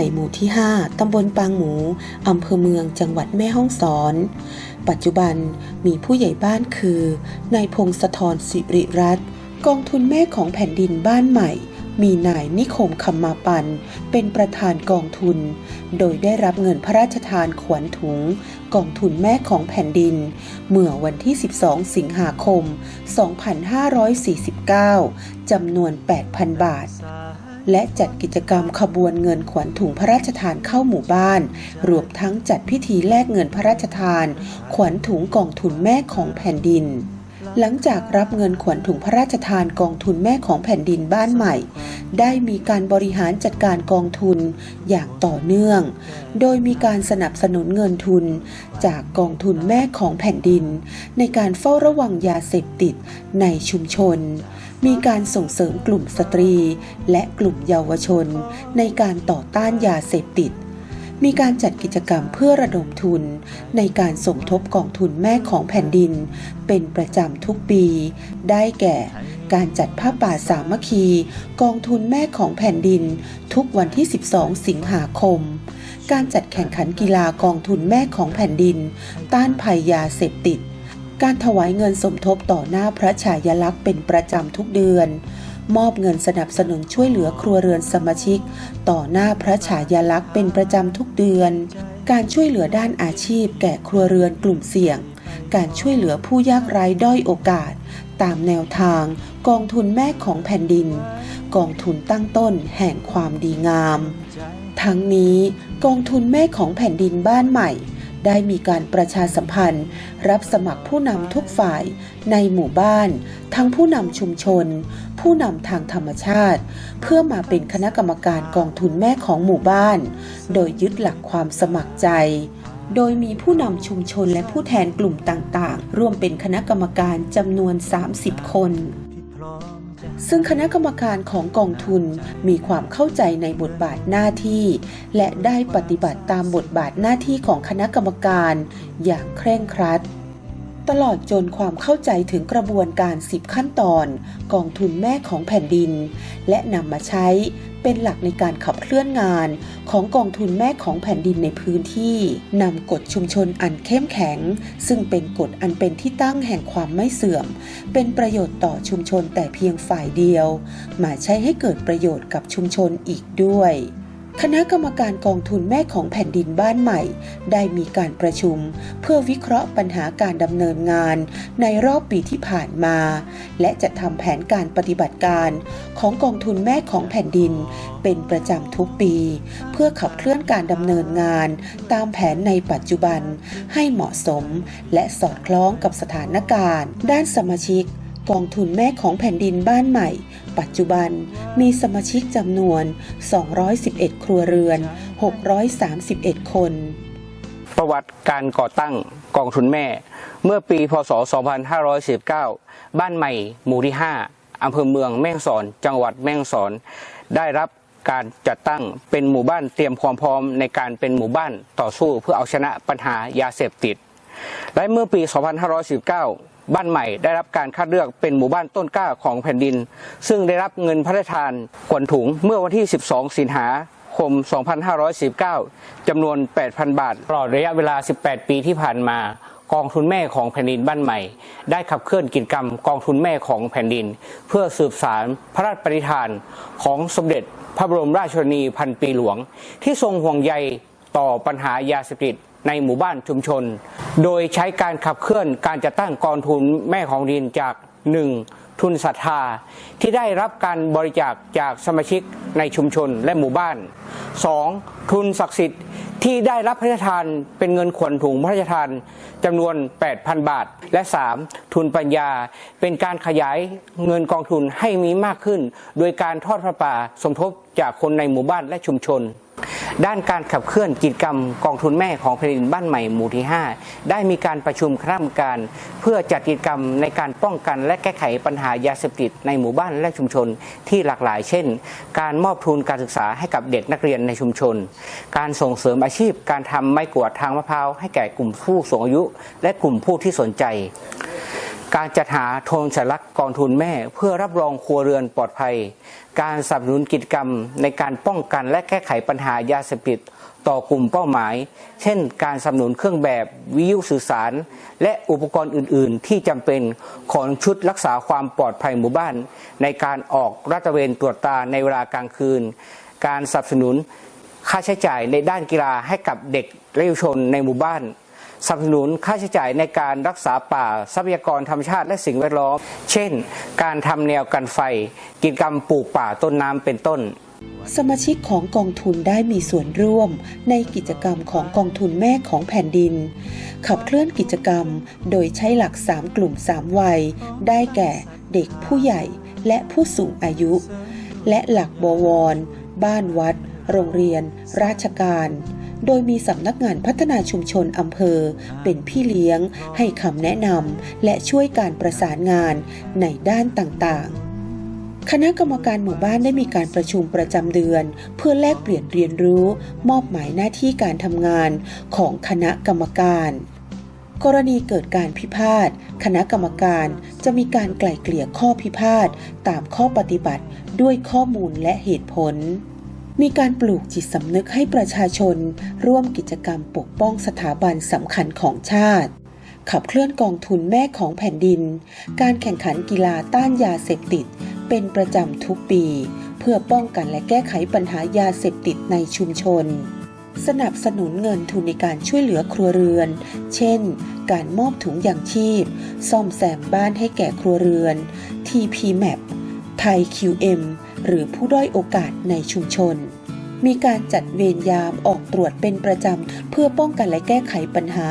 ม่หมู่ที่ 5 ตำบลปางหมู อำเภอเมือง จังหวัดแม่ฮ่องสอน ปัจจุบันมีผู้ใหญ่บ้านคือ นายพงศธรสิริรัตน์ กองทุนแม่ของแผ่นดินบ้านใหม่ มีนายนิคมคำมาปัน เป็นประธานกองทุน โดยได้รับเงินพระราชทานขวัญถุง กองทุนแม่ของแผ่นดิน เมื่อวันที่ 12 สิงหาคม 2549 จำนวน 8,000 บาท และจัดกิจกรรมขบวนเงินขวัญถุงพระราชทานเข้าหมู่บ้าน รวมทั้งจัดพิธีแลกเงินพระราชทาน ขวัญถุงกองทุนแม่ของแผ่นดิน หลังจากรับเงินขวัญถุงพระราชทานกองทุนแม่ของแผ่นดินบ้านใหม่ ได้มีการบริหารจัดการกองทุนอย่างต่อเนื่อง โดยมีการสนับสนุนเงินทุน จากกองทุนแม่ของแผ่นดิน ในการเฝ้าระวังยาเสพติดในชุมชน มีการส่งเสริมกลุ่มสตรี และกลุ่มเยาวชน ในการต่อต้านยาเสพติด มีการจัดกิจกรรมเพื่อระดมทุน ในการสมทบกองทุนแม่ของแผ่นดิน เป็นประจำทุกปี ได้แก่ การจัดผ้าป่าสามัคคี กองทุนแม่ของแผ่นดิน ทุกวันที่ 12 สิงหาคม การจัดแข่งขันกีฬากองทุนแม่ของแผ่นดิน ต้านภัยยาเสพติด การถวายเงินสมทบต่อหน้าพระฉายาลักษณ์เป็นประจำทุกเดือน มอบเงินสนับสนุนช่วยเหลือครัวเรือนสมาชิก ต่อหน้าพระฉายาลักษณ์เป็นประจำทุกเดือน การช่วยเหลือด้านอาชีพ แก่ครัวเรือนกลุ่มเสี่ยง การช่วยเหลือผู้ยากไร้ด้อยโอกาส ตามแนวทาง กองทุนแม่ของแผ่นดิน กองทุนตั้งต้นแห่งความดีงาม ทั้งนี้กองทุนแม่ของแผ่นดินบ้านใหม่ ได้มีการประชาสัมพันธ์ รับสมัครผู้นำทุกฝ่ายในหมู่บ้าน ทั้งผู้นำชุมชน ผู้นำทางธรรมชาติ เพื่อมาเป็นคณะกรรมการกองทุนแม่ของหมู่บ้าน โดยยึดหลักความสมัครใจ โดยมีผู้นำชุมชนและผู้แทนกลุ่มต่างๆ ร่วมเป็นคณะกรรมการจำนวน 30 คน ซึ่งคณะกรรมการของกองทุนมีความเข้าใจในบทบาทหน้าที่ และได้ปฏิบัติตามบทบาทหน้าที่ของคณะกรรมการอย่างเคร่งครัด ตลอดจนความเข้าใจถึงกระบวนการ 10 ขั้นตอนกองทุนแม่ของแผ่นดิน และนำมาใช้เป็นหลักในการขับเคลื่อนงานของกองทุนแม่ของแผ่นดินในพื้นที่นำกฎชุมชนอันเข้มแข็ง ซึ่งเป็นกฎอันเป็นที่ตั้งแห่งความไม่เสื่อม เป็นประโยชน์ต่อชุมชนแต่เพียงฝ่ายเดียว มาใช้ให้เกิดประโยชน์กับชุมชนอีกด้วย คณะกรรมการกองทุนแม่ของแผ่นดินบ้านใหม่ ได้มีการประชุม เพื่อวิเคราะห์ปัญหาการดำเนินงาน ในรอบปีที่ผ่านมา และจะทำแผนการปฏิบัติการของกองทุนแม่ของแผ่นดิน เป็นประจำทุกปี เพื่อขับเคลื่อนการดำเนินงาน ตามแผนในปัจจุบันให้เหมาะสม และสอดคล้องกับสถานการณ์ ด้านสมาชิก กองทุนแม่ของแผ่นดินบ้านใหม่ ปัจจุบันมีสมาชิกจำนวน 211 ครัวเรือน 631 คน ประวัติการก่อตั้งกองทุนแม่ เมื่อปีพศ 2519 บ้านใหม่ หมู่ที่ 5อำเภอเมืองแม่งสอน จังหวัดแม่งสอน ได้รับการจัดตั้งเป็นหมู่บ้านเตรียมความพร้อมในการเป็นหมู่บ้านต่อสู้เพื่อเอาชนะปัญหายาเสพติด และเมื่อปี 2519 บ้านใหม่ได้รับการคัดเลือกเป็นหมู่บ้านต้นกล้าของแผ่นดิน ซึ่งได้รับเงินพระราชทานขวัญถุงเมื่อวันที่ 12 สิงหาคม 2519 จำนวน 8,000 บาท ตลอดระยะเวลา 18 ปีที่ผ่านมากองทุนแม่ของแผ่นดินบ้านใหม่ ได้ขับเคลื่อนกิจกรรมกองทุนแม่ของแผ่นดิน เพื่อสืบสารพระราชปณิธานของสมเด็จพระบรมราชชนนีพันปีหลวง ที่ทรงห่วงใยต่อปัญหายาเสพติด ในหมู่บ้านชุมชน โดยใช้การขับเคลื่อนการจัดตั้งกองทุนแม่ของดินจาก 1. ทุนศรัทธา ที่ได้รับการบริจาคจากสมาชิกในชุมชนและหมู่บ้าน 2. ทุนศักดิ์สิทธิ์ที่ได้รับพระราชทานเป็นเงินขวัญถุงพระราชทานจำนวน 8,000 บาท และ 3. ทุนปัญญา เป็นการขยายเงินกองทุนให้มีมากขึ้น โดยการทอดพระป่าสมทบจากคนในหมู่บ้านและชุมชน ด้านการขับเคลื่อนกิจกรรมกองทุนแม่ของแผ่นดินบ้านใหม่หมู่ที่ 5 ได้มีการประชุมคณะกรรมการ เพื่อจัดกิจกรรมในการป้องกันและแก้ไขปัญหายาเสพติดในหมู่บ้านและชุมชนที่หลากหลาย เช่น การมอบทุนการศึกษาให้กับเด็กนักเรียนในชุมชน การส่งเสริมอาชีพ การทำไม้กวาดทางมะพร้าวให้แก่กลุ่มผู้สูงอายุ และกลุ่มผู้ที่สนใจ การจัดหาธงสัญลักษณ์กองทุนแม่ เพื่อรับรองครัวเรือนปลอดภัย การสนับสนุนกิจกรรมในการป้องกันและแก้ไขปัญหายาเสพติดต่อกลุ่มเป้าหมาย เช่น การสนับสนุนเครื่องแบบวิทยุสื่อสาร และอุปกรณ์อื่น ๆ ที่จำเป็นของชุดรักษาความปลอดภัยหมู่บ้าน ในการออกราดตระเวนตรวจตาในเวลากลางคืน การสนับสนุนค่าใช้จ่ายในด้านกีฬาให้กับเด็กและเยาวชนในหมู่บ้าน สนับสนุนค่าใช้จ่ายในการรักษาป่าทรัพยากรธรรมชาติและสิ่งแวดล้อม เช่น การทำแนวกันไฟ กิจกรรมปลูกป่าต้นน้ำเป็นต้นสมาชิกของกองทุนได้มีส่วนร่วมในกิจกรรมของกองทุนแม่ของแผ่นดิน ขับเคลื่อนกิจกรรมโดยใช้หลัก 3 กลุ่ม 3 วัย ได้แก่เด็กผู้ใหญ่และผู้สูงอายุ และหลักบวร บ้านวัด โรงเรียน ราชการ โดยมีสำนักงานพัฒนาชุมชนอำเภอ เป็นพี่เลี้ยง ให้คำแนะนำและช่วยการประสานงานในด้านต่างๆคณะกรรมการหมู่บ้านได้มีการประชุมประจำเดือน เพื่อแลกเปลี่ยนเรียนรู้ มอบหมายหน้าที่การทำงานของคณะกรรมการ กรณีเกิดการพิพาทคณะกรรมการจะมีการไกล่เกลี่ยข้อพิพาทตามข้อปฏิบัติด้วยข้อมูลและเหตุผล มีการปลูกจิตสำนึกให้ประชาชน ร่วมกิจกรรมปกป้องสถาบันสำคัญของชาติ ขับเคลื่อนกองทุนแม่ของแผ่นดิน การแข่งขันกีฬาต้านยาเสพติด เป็นประจำทุกปี เพื่อป้องกันและแก้ไขปัญหายาเสพติดในชุมชนสนับสนุนเงินทุนในการช่วยเหลือครัวเรือน เช่น การมอบถุงยางชีพ ซ่อมแซมบ้านให้แก่ครัวเรือน TP Map ไทย QM หรือผู้ด้อยโอกาสในชุมชน มีการจัดเวรยามออกตรวจเป็นประจำ เพื่อป้องกันและแก้ไขปัญหา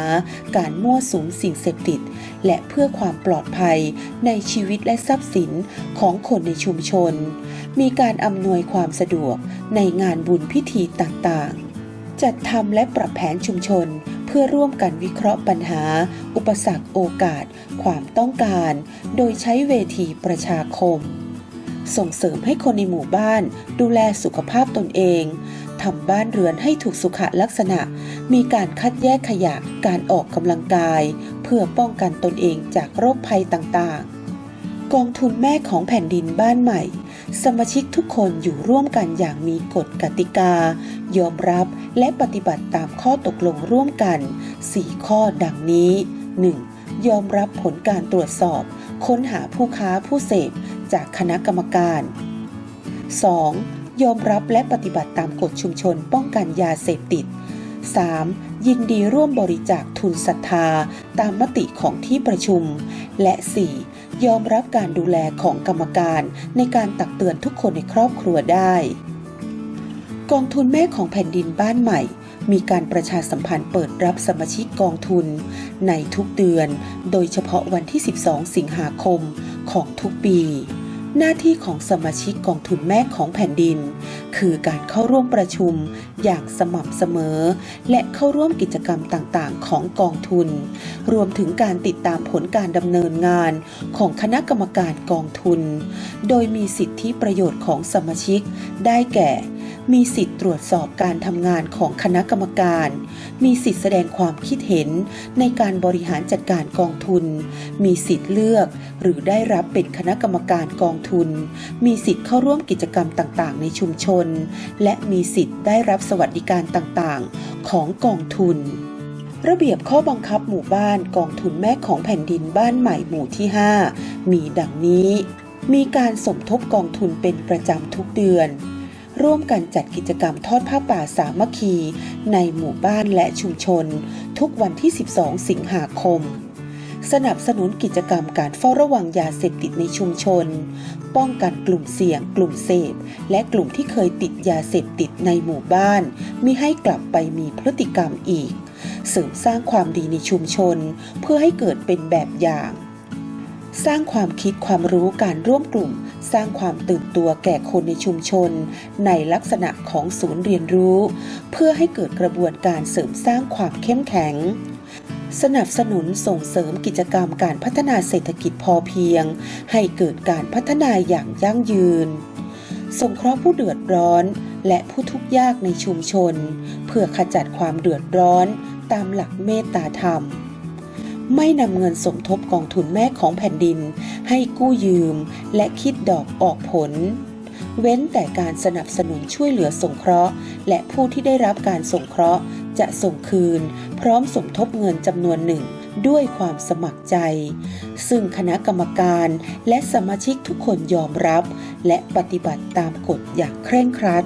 การมั่วสุมสิ่งเสพติด และเพื่อความปลอดภัยในชีวิตและทรัพย์สินของคนในชุมชน มีการอำนวยความสะดวกในงานบุญพิธีต่างๆ จัดทำและปรับแผนชุมชนเพื่อร่วมกันวิเคราะห์ปัญหา อุปสรรคโอกาส ความต้องการ โดยใช้เวทีประชาคม ส่งเสริมให้คนในหมู่บ้าน ดูแลสุขภาพตนเองทำบ้านเรือนให้ถูกสุขลักษณะ มีการคัดแยกขยะการออกกำลังกาย เพื่อป้องกันตนเองจากโรคภัยต่างๆ กองทุนแม่ของแผ่นดินบ้านใหม่ สมาชิกทุกคนอยู่ร่วมกันอย่างมีกฎกติกา ยอมรับและปฏิบัติตามข้อตกลงร่วมกัน 4 ข้อดังนี้ 1. ยอมรับผลการตรวจสอบ ค้นหาผู้ค้าผู้เสพ จากคณะกรรมการ 2. ยอมรับและปฏิบัติตามกฎชุมชนป้องกันยาเสพติด 3. ยินดีร่วมบริจาคทุนศรัทธาตามมติของที่ประชุม และ 4. ยอมรับการดูแลของกรรมการในการตักเตือนทุกคนในครอบครัวได้ กองทุนแม่ของแผ่นดินบ้านใหม่ มีการประชาสัมพันธ์เปิดรับสมาชิกกองทุน ในทุกเดือน โดยเฉพาะวันที่ 12 สิงหาคมของทุกปี หน้าที่ของสมาชิกกองทุนแม่ของแผ่นดิน คือการเข้าร่วมประชุมอย่างสม่ำเสมอ และเข้าร่วมกิจกรรมต่างๆ ของกองทุน รวมถึงการติดตามผลการดำเนินงานของคณะกรรมการกองทุน โดยมีสิทธิประโยชน์ของสมาชิกได้แก่ มีสิทธิ์ตรวจสอบการทำงานของคณะกรรมการ มีสิทธิ์แสดงความคิดเห็นในการบริหารจัดการกองทุน มีสิทธิ์เลือก หรือได้รับเป็นคณะกรรมการกองทุน มีสิทธิ์เข้าร่วมกิจกรรมต่างๆ ในชุมชน และมีสิทธิ์ได้รับสวัสดิการต่างๆ ของกองทุนระเบียบข้อบังคับหมู่บ้านกองทุนแม่ของแผ่นดินบ้านใหม่หมู่ที่ 5 มีดังนี้ มีการสมทบกองทุนเป็นประจำทุกเดือน ร่วมกันจัดกิจกรรมทอดผ้าป่าสามัคคี ในหมู่บ้านและชุมชน ทุกวันที่ 12 สิงหาคม สนับสนุนกิจกรรมการเฝ้าระวังยาเสพติดในชุมชน ป้องกันกลุ่มเสี่ยง กลุ่มเสพ และกลุ่มที่เคยติดยาเสพติดในหมู่บ้านมิให้กลับไปมีพฤติกรรมอีก เสริมสร้างความดีในชุมชน เพื่อให้เกิดเป็นแบบอย่าง สร้างความคิดความรู้การร่วมกลุ่ม สร้างความตื่นตัวแก่คนในชุมชน ในลักษณะของศูนย์เรียนรู้ เพื่อให้เกิดกระบวนการเสริมสร้างความเข้มแข็ง สนับสนุนส่งเสริมกิจกรรมการพัฒนาเศรษฐกิจพอเพียง ให้เกิดการพัฒนาอย่างยั่งยืนสงเคราะห์ผู้เดือดร้อน และผู้ทุกข์ยากในชุมชน เพื่อขจัดความเดือดร้อนตามหลักเมตตาธรรม ไม่นำเงินสมทบกองทุนแม่ของแผ่นดิน ให้กู้ยืมและคิดดอกออกผล เว้นแต่การสนับสนุนช่วยเหลือสงเคราะห์ และผู้ที่ได้รับการสงเคราะห์ จะส่งคืน พร้อมสมทบเงินจำนวนหนึ่งด้วยความสมัครใจ ซึ่งคณะกรรมการและสมาชิกทุกคนยอมรับ และปฏิบัติตามกฎอย่างเคร่งครัด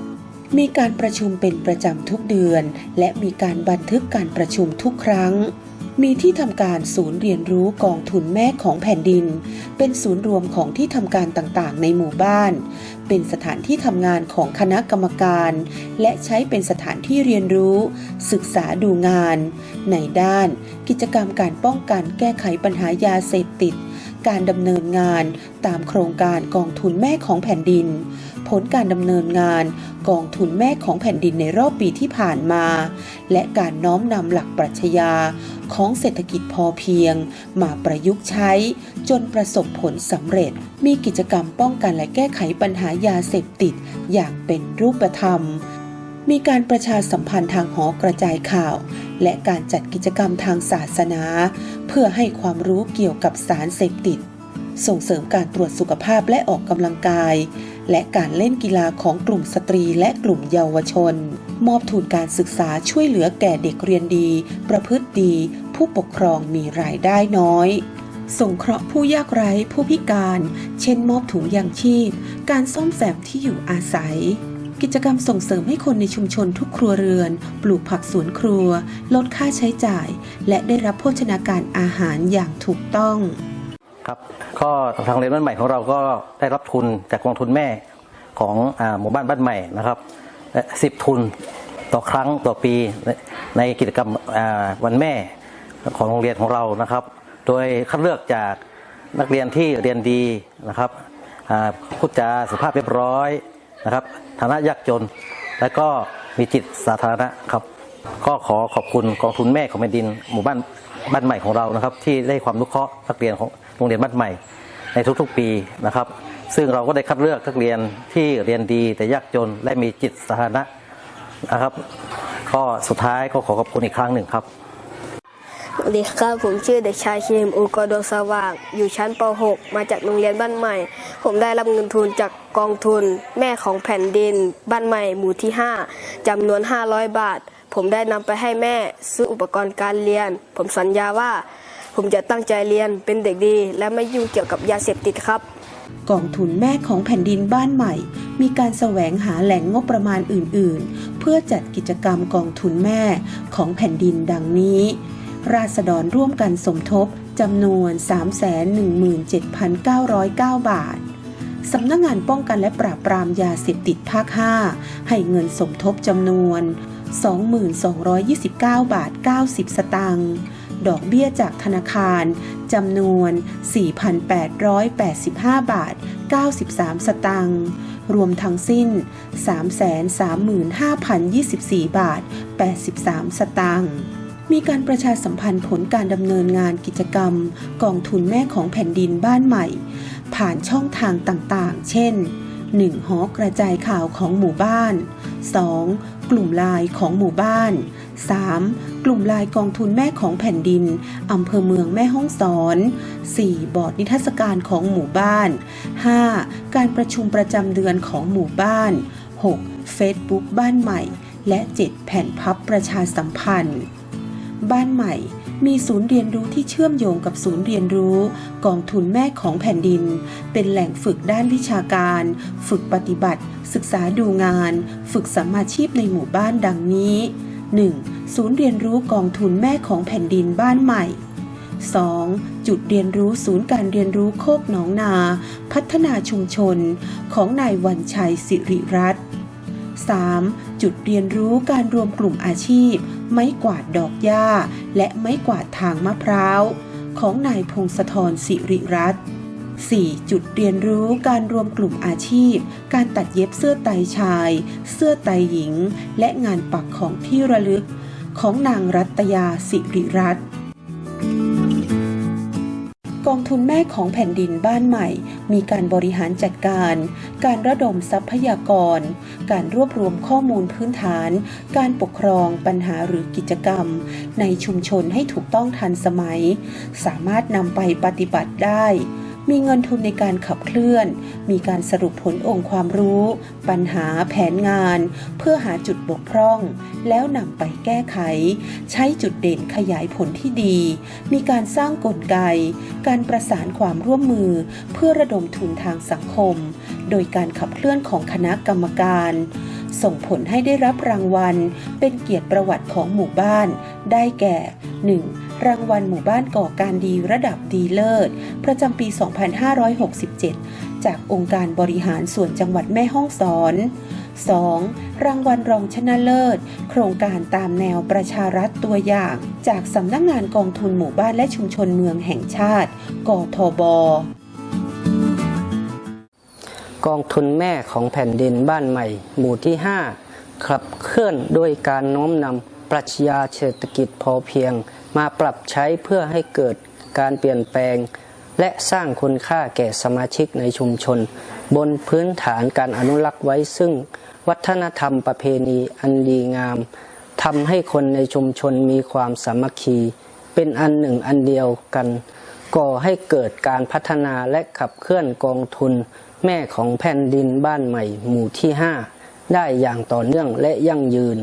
มีการประชุมเป็นประจำทุกเดือน และมีการบันทึกการประชุมทุกครั้ง มีที่ทำการศูนย์เรียนรู้กองทุนแม่ของแผ่นดิน เป็นศูนย์รวมของที่ทำการต่างๆ ในหมู่บ้าน เป็นสถานที่ทำงานของคณะกรรมการ และใช้เป็นสถานที่เรียนรู้ ศึกษาดูงาน ในด้านกิจกรรมการป้องกันแก้ไขปัญหายาเสพติด การดำเนินงานตามโครงการกองทุนแม่ของแผ่นดิน ผลการดำเนินงานกองทุนแม่ของแผ่นดินในรอบปีที่ผ่านมา และการน้อมนำหลักปรัชญา ของเศรษฐกิจพอเพียง มาประยุกต์ใช้ จนประสบผลสำเร็จ มีกิจกรรมป้องกันและแก้ไขปัญหายาเสพติด อย่างเป็นรูปธรรม มีการประชาสัมพันธ์ทางหอกระจายข่าว และการจัดกิจกรรมทางศาสนา เพื่อให้ความรู้เกี่ยวกับสารเสพติด ส่งเสริมการตรวจสุขภาพและออกกำลังกาย และการเล่นกีฬาของกลุ่มสตรีและกลุ่มเยาวชน มอบทุนการศึกษาช่วยเหลือแก่เด็กเรียนดี ประพฤติดี ผู้ปกครองมีรายได้น้อยสงเคราะห์ผู้ยากไร้ผู้พิการ เช่นมอบถุงยางชีพ การซ่อมแซมที่อยู่อาศัย กิจกรรมส่งเสริมให้คนในชุมชนทุกครัวเรือน ปลูกผักสวนครัว ลดค่าใช้จ่าย และได้รับโภชนาการอาหารอย่างถูกต้อง ครับก็ทางเรียนบ้านใหม่ของเราก็ได้รับทุนจากกองทุนแม่ของอหมู่บ้านบ้านใหม่นะครับสิบทุนต่อครั้งต่อปีในกิจกรรมวันแม่ของโรงเรียนของเรานะครับ โดยคัดเลือกจากนักเรียนที่เรียนดีนะครับพูดจาสุภาพเรียบร้อยนะครับฐานะยากจน และก็มีจิตสาธารณะครับ ก็ขอขอบคุณกองทุนแม่ของแผ่นดินหมู่บ้านบ้านใหม่ของเรานะครับ ที่ได้ความนุเคราะห์นักเรียนของโรงเรียนบ้านใหม่ในทุกๆปีนะครับ ซึ่งเราก็ได้คัดเลือกนักเรียนที่เรียนดีแต่ยากจนและมีจิตสาธารณะนะครับ ก็สุดท้ายก็ขอขอบคุณอีกครั้งหนึ่งครับสวัสดีครับผมชื่อเด็กชายคิมอุกรดสว่าง อยู่ชั้นป .6 มาจากโรงเรียนบ้านใหม่ ผมได้รับเงินทุนจากกองทุน แม่ของแผ่นดิน บ้านใหม่หมู่ที่ 5จำนวน 500 บาท ผมได้นำไปให้แม่ซื้ออุปกรณ์การเรียน ผมสัญญาว่า ผมจะตั้งใจเรียนเป็นเด็กดี และไม่ยุ่งเกี่ยวกับยาเสพติดครับ กองทุนแม่ของแผ่นดินบ้านใหม่ มีการแสวงหาแหล่งงบประมาณอื่น ๆ เพื่อจัดกิจกรรมกองทุนแม่ของแผ่นดินดังนี้ ราษฎรร่วมกันสมทบจำนวน 317,909 บาทสำนักงงานป้องกันและปราบปรามยาเสพติดภาค 5 ให้เงินสมทบจำนวน 2229บาท 90 สตางค์ ดอกเบี้ยจากธนาคารจำนวน 4,885 บาท 93 สตางค์รวมทั้งสิ้น 335,024 บาท 83 สตางค์มีการประชาสัมพันธ์ผลการดำเนินงานกิจกรรม กองทุนแม่ของแผ่นดินบ้านใหม่ ผ่านช่องทางต่างๆ เช่น 1. หอกระจายข่าวของหมู่บ้าน 2. กลุ่มไลน์ของหมู่บ้าน 3. กลุ่มลน์กองทุนแม่ของแผ่นดิน อำเภอเมืองแม่ฮ่องสอน 4. บอร์ดนิทรรศการของหมู่บ้าน 5. การประชุมประจำเดือนของหมู่บ้าน 6. Facebook บ้านใหม่ และ 7 แผ่นพับประชาสัมพันธ์ บ้านใหม่มีศูนย์เรียนรู้ที่เชื่อมโยงกับศูนย์เรียนรู้ กองทุนแม่ของแผ่นดิน เป็นแหล่งฝึกด้านวิชาการ ฝึกปฏิบัติ ศึกษาดูงาน ฝึกสัมมาชีพในหมู่บ้านดังนี้ 1. ศูนย์เรียนรู้กองทุนแม่ของแผ่นดินบ้านใหม่ 2. จุดเรียนรู้ศูนย์การเรียนรู้โคกหนองนา พัฒนาชุมชน ของนายวันชัยสิริรัตน์ 3. จุดเรียนรู้การรวมกลุ่มอาชีพ ไม้กวาดดอกหญ้า และไม้กวาดทางมะพร้าว ของนายพงศธรสิริรัตน์ 4. จุดเรียนรู้การรวมกลุ่มอาชีพ การตัดเย็บเสื้อไตชาย เสื้อไตหญิง และงานปักของที่ระลึก ของนางรัตยาสิริรัตน์กองทุนแม่ของแผ่นดินบ้านใหม่ มีการบริหารจัดการ การระดมทรัพยากร การรวบรวมข้อมูลพื้นฐาน การปกครองปัญหาหรือกิจกรรม ในชุมชนให้ถูกต้องทันสมัย สามารถนำไปปฏิบัติได้ มีเงินทุนในการขับเคลื่อน มีการสรุปผลองค์ความรู้ ปัญหาแผนงาน เพื่อหาจุดบกพร่อง แล้วนำไปแก้ไข ใช้จุดเด่นขยายผลที่ดี มีการสร้างกลไก การประสานความร่วมมือ เพื่อระดมทุนทางสังคม โดยการขับเคลื่อนของคณะกรรมการส่งผลให้ได้รับรางวัล เป็นเกียรติประวัติของหมู่บ้าน ได้แก่ 1. รางวัลหมู่บ้านก่อการดีระดับดีเลิศ ประจำปี 2567 จากองค์การบริหารส่วนจังหวัดแม่ฮ่องสอน 2. รางวัลรองชนะเลิศ โครงการตามแนวประชารัฐตัวอย่าง จากสำนักงงานกองทุนหมู่บ้านและชุมชนเมืองแห่งชาติ กทบ กองทุนแม่ของแผ่นดินบ้านใหม่ หมู่ที่ 5ขับเคลื่อนด้วยการโน้มนำปรัชญาเศรษฐกิจพอเพียง มาปรับใช้เพื่อให้เกิดการเปลี่ยนแปลง และสร้างคุณค่าแก่สมาชิกในชุมชน บนพื้นฐานการอนุรักษ์ไว้ซึ่ง วัฒนธรรมประเพณีอันดีงามทำให้คนในชุมชนมีความสามัคคี เป็นอันหนึ่งอันเดียวกันก่อให้เกิดการพัฒนาและขับเคลื่อนกองทุน แม่ของแผ่นดินบ้านใหม่หมู่ที่ 5 ได้อย่างต่อเนื่องและยั่งยืน